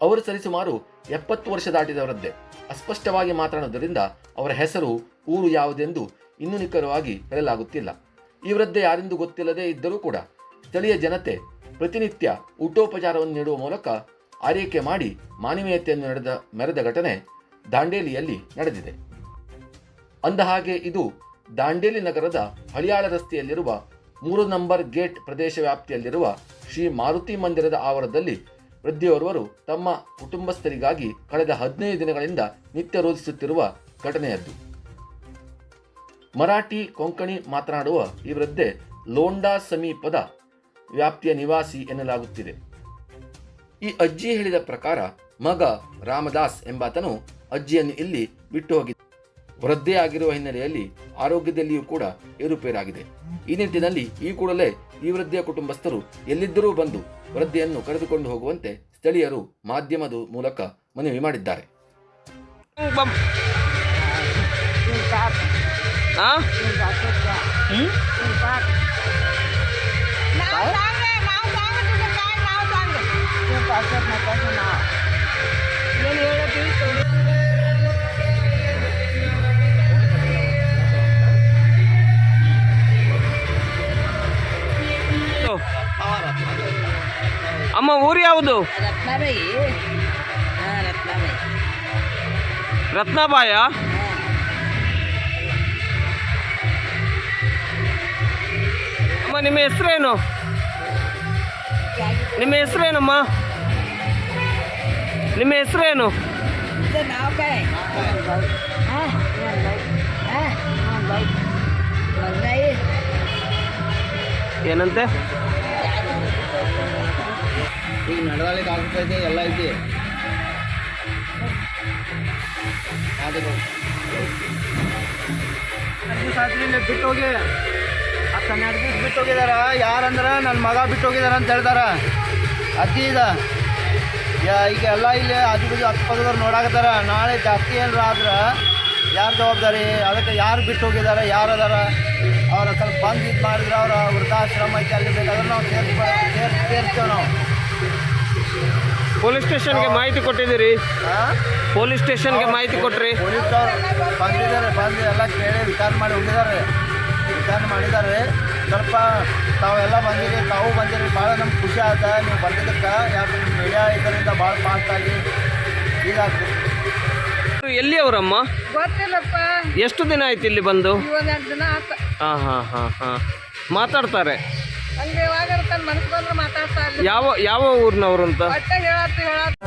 ಅವರು ಸರಿಸುಮಾರು ಎಪ್ಪತ್ತು ವರ್ಷ ದಾಟಿದವರದ್ದೇ. ಅಸ್ಪಷ್ಟವಾಗಿ ಮಾತನಾಡುವುದರಿಂದ ಅವರ ಹೆಸರು, ಊರು ಯಾವುದೆಂದು ಇನ್ನೂ ನಿಖರವಾಗಿ ಹೇಳಲಾಗುತ್ತಿಲ್ಲ. ಇವರದ್ದೇ ಯಾರೆಂದು ಗೊತ್ತಿಲ್ಲದೇ ಇದ್ದರೂ ಕೂಡ ಸ್ಥಳೀಯ ಜನತೆ ಪ್ರತಿನಿತ್ಯ ಊಟೋಪಚಾರವನ್ನು ನೀಡುವ ಮೂಲಕ ಆರೈಕೆ ಮಾಡಿ ಮಾನವೀಯತೆಯನ್ನು ನಡೆದ ಮೆರೆದ ಘಟನೆ ದಾಂಡೇಲಿಯಲ್ಲಿ ನಡೆದಿದೆ. ಅಂದಹಾಗೆ ಇದು ದಾಂಡೇಲಿ ನಗರದ ಹಳಿಯಾಳ ರಸ್ತೆಯಲ್ಲಿರುವ ಮೂರು ನಂಬರ್ ಗೇಟ್ ಪ್ರದೇಶ ವ್ಯಾಪ್ತಿಯಲ್ಲಿರುವ ಶ್ರೀ ಮಾರುತಿ ಮಂದಿರದ ಆವರಣದಲ್ಲಿ ವೃದ್ಧೆಯೋರ್ವರು ತಮ್ಮ ಕುಟುಂಬಸ್ಥರಿಗಾಗಿ ಕಳೆದ ಹದಿನೈದು ದಿನಗಳಿಂದ ನಿತ್ಯ ರೋಧಿಸುತ್ತಿರುವ ಘಟನೆಯದ್ದು. ಮರಾಠಿ ಕೊಂಕಣಿ ಮಾತನಾಡುವ ಈ ವೃದ್ಧೆ ಲೋಂಡಾ ಸಮೀಪದ ವ್ಯಾಪ್ತಿಯ ನಿವಾಸಿ ಎನ್ನಲಾಗುತ್ತಿದೆ. ಈ ಅಜ್ಜಿ ಹೇಳಿದ ಪ್ರಕಾರ ಮಗ ರಾಮದಾಸ್ ಎಂಬಾತನು ಅಜ್ಜಿಯನ್ನು ಇಲ್ಲಿ ಬಿಟ್ಟು ಹೋಗಿದ್ದ ವೃದ್ಧೆಯಾಗಿರುವ ಹಿನ್ನೆಲೆಯಲ್ಲಿ ಆರೋಗ್ಯದಲ್ಲಿಯೂ ಕೂಡ ಏರುಪೇರಾಗಿದೆ. ಈ ನಿಟ್ಟಿನಲ್ಲಿ ಈ ಕೂಡಲೇ ಈ ವೃದ್ಧೆಯ ಕುಟುಂಬಸ್ಥರು ಎಲ್ಲಿದ್ದರೂ ಬಂದು ವೃದ್ಧೆಯನ್ನು ಕರೆದುಕೊಂಡು ಹೋಗುವಂತೆ ಸ್ಥಳೀಯರು ಮಾಧ್ಯಮದ ಮೂಲಕ ಮನವಿ ಮಾಡಿದ್ದಾರೆ. ಯಾವುದು? ಅಮ್ಮ ಊರು ಯಾವುದು? ರತ್ನಬಾಯ. ಅಮ್ಮ ನಿಮ್ಮ ಹೆಸರೇನು? ನಿಮ್ಮ ಹೆಸರೇನಮ್ಮ? ನಿಮ್ಮ ಹೆಸರೇನು? ಏನಂತೆ? ಈಗ ನಡವಳಿಕೆ ಆಗ್ತೈತೆ ಎಲ್ಲ ಐತಿ. ಬಿಟ್ಟು ಹೋಗಿ. ಹತ್ತು ಹನ್ನೆರಡು ದಿವಸ ಬಿಟ್ಟು ಹೋಗಿದಾರ. ಯಾರಂದ್ರೆ? ನನ್ನ ಮಗ ಬಿಟ್ಟು ಹೋಗಿದಾರ ಅಂತ ಹೇಳ್ತಾರ. ಅತಿ ಇದ. ಯಾ- ಈಗ ಎಲ್ಲ ಇಲ್ಲಿ ಆಜು ಬಾಜು ಅಕ್ಕಪಕ್ಕದವ್ರು ನೋಡಾಕತ್ತಾರ. ನಾಳೆ ಜಾಸ್ತಿ ಏನಾರ ಆದ್ರೆ ಯಾರು ಜವಾಬ್ದಾರಿ? ಅದಕ್ಕೆ ಯಾರು ಬಿಟ್ಟು ಹೋಗಿದ್ದಾರೆ? ಯಾರು ಅದಾರ ಅವರ ಸ್ವಲ್ಪ ಬಂದು ಇದು ಮಾಡಿದ್ರೆ ಅವರ ವೃದ್ಧಾಶ್ರಮ ಐತಿ ಅಲ್ಲಿ ಬೇಕಾದ್ರೆ ನಾವು ಸೇರ್ಸ್ ಸೇರ್ತೇವೆ ನಾವು. ಪೊಲೀಸ್ ಸ್ಟೇಷನ್ಗೆ ಮಾಹಿತಿ ಕೊಟ್ಟಿದ್ದೀರಿ? ಪೊಲೀಸ್ ಸ್ಟೇಷನ್ಗೆ ಮಾಹಿತಿ ಕೊಟ್ರಿ. ಪೊಲೀಸ್ನವ್ರು ಬಂದಿದ್ದಾರೆ ಬಂದು ಎಲ್ಲ ಕೇಳಿ ವಿಚಾರ ಮಾಡಿ ಹೋಗಿದ್ದಾರೆ. ವಿಚಾರ ಮಾಡಿದ್ದಾರೆ. ಸ್ವಲ್ಪ ತಾವೆಲ್ಲ ಬಂದಿರಿ ತಾವು ಬಂದಿರಿ. ಭಾಳ ನಮ್ಗೆ ಖುಷಿ ಆಯ್ತ? ನೀವು ಬಂದಿದ್ದಕ್ಕೆ? ಯಾಕಂದ್ರೆ ಮೀಡಿಯಾ ಇದರಿಂದ ಭಾಳ ಫಾಸ್ಟಾಗಿ ಆಗಿ ಇದಾಗ್ತದೆ. ಎಲ್ಲಿ ಅವರಮ್ಮ? ಗೊತ್ತಿಲ್ಲಪ್ಪ. ಎಷ್ಟು ದಿನ ಆಯ್ತು ಇಲ್ಲಿ ಬಂದು? ಒಂದೆರಡು ದಿನ ಆತ. ಹಾಂ ಹಾಂ ಹಾಂ ಹಾಂ. ಮಾತಾಡ್ತಾರೆ. ಹಂಗೆ ಯಾವಾಗ ತನ್ನ ಮನಸ್ಸು ಬಂದ್ರೆ ಮಾತಾಡ್ತಾರೆ ಯಾವ ಯಾವ ಊರಿನವರು ಅಂತ? ಒಟ್ಟ ಹೇಳತ್ತ ಹೇಳತ್ತ